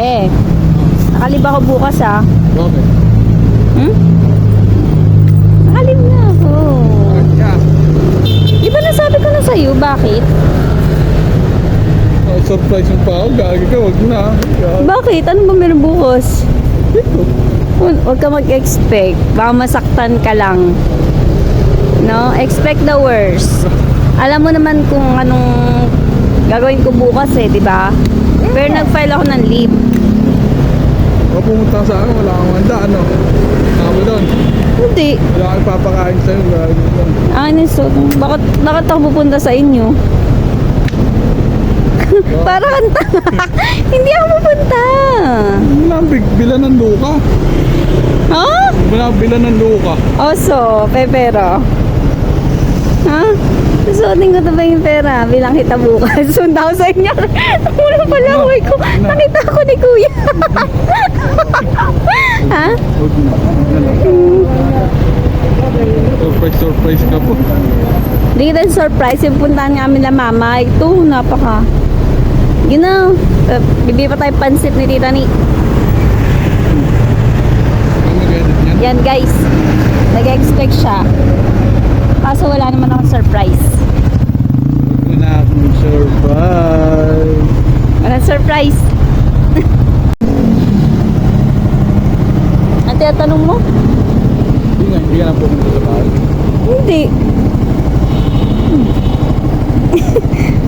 Be, nakalib ako bukas ah. Bakit? Hmm? Nakalib na ako. Kaya. Di ba nasabi ko na sa'yo, bakit? Oh, surprise yung pa ako. Gagi ka, wag na. Gagi. Bakit? Ano ba meron bukas? Dito. Huwag ka mag-expect. Baka masaktan ka lang. No? Expect the worst. Alam mo naman kung anong gagawin ko bukas eh, di ba? Pero nag-file ako ng leave. Ako pumunta sa akin, wala akong handa, ano? Ako doon. Hindi. Wala akong papakain sa'yo. Ka. Anis, so, bakit, bakit ako pupunta sa inyo? Para kang tanga. Hindi ako pupunta. Wala akong big bilan ng luka. Ha? Wala akong bilan ng luka. Oso, pepero. Ha? Susuotin ko to ba yung pera? Bilang kita bukas. Sunda ko sa inyo. Mula pala ako ko. Nakita ko ni kuya. ha? Ano? Surprise, surprise ka po. Hindi kita surprise. Yung puntahan kami na mama. Ito, napaka. Yun na. Uh, bibi pa tayo pansit ni tita ni. Niyan. Yan guys. Nag-expect siya. Kaso wala naman akong surprise. Wala akong surprise. Walang surprise. Ang tinatanong mo? Hindi nga, hindi ka na pumunta sa bahay. Hindi.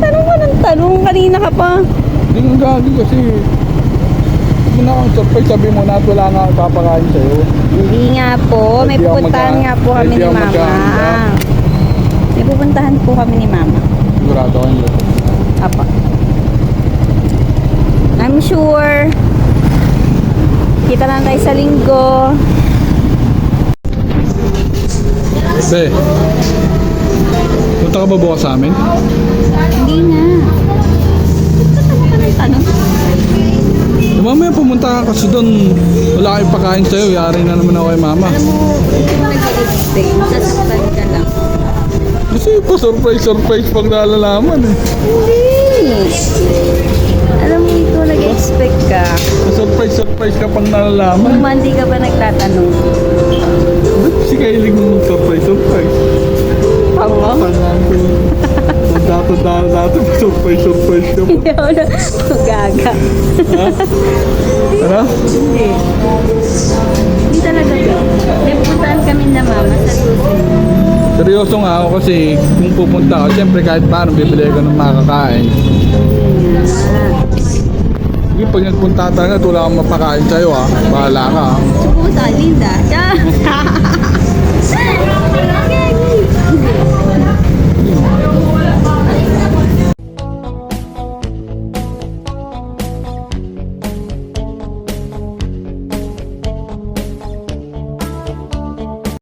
tanong mo ng tanong. Kanina ka pa. Hindi nga gagi kasi hindi mo na akong surprise. Sabi mo na at wala nga akong papakain sa'yo. Hindi nga po. May magka- nga po kami ni Mama. Magkahanda. May pupuntahan po kami ni Mama. Sigurado ka nila. Apa. I'm sure. Kita na tayo sa linggo. Be, punta ka ba bukas sa amin? Hindi na. Tanong ka ng tanong. Eh, mamaya pumunta ka kasi doon. Wala kayong pakain sa'yo. Yari na naman ako kay mama. Alam mo, nag-expect. Sasaktan ka lang. Kasi pa surprise, surprise pag nalalaman eh. Hindi. Alam mo, ikaw nag-expect ka. Surprise, surprise ka pang Kung nalalaman. hindi ka ba nagtatanong? Si Kailing mo surprise, surprise. Pango? Dato, dato, dato, surprise, surprise ka pa. Hindi ako na gaga. Ha? Ano? Hindi Seryoso nga ako kasi kung pupunta ako, siyempre kahit paano bibili ko ng makakain. Sige, pag nagpunta talaga wala akong mapakain sa'yo ha. Bahala ka ha. Subuta, Linda.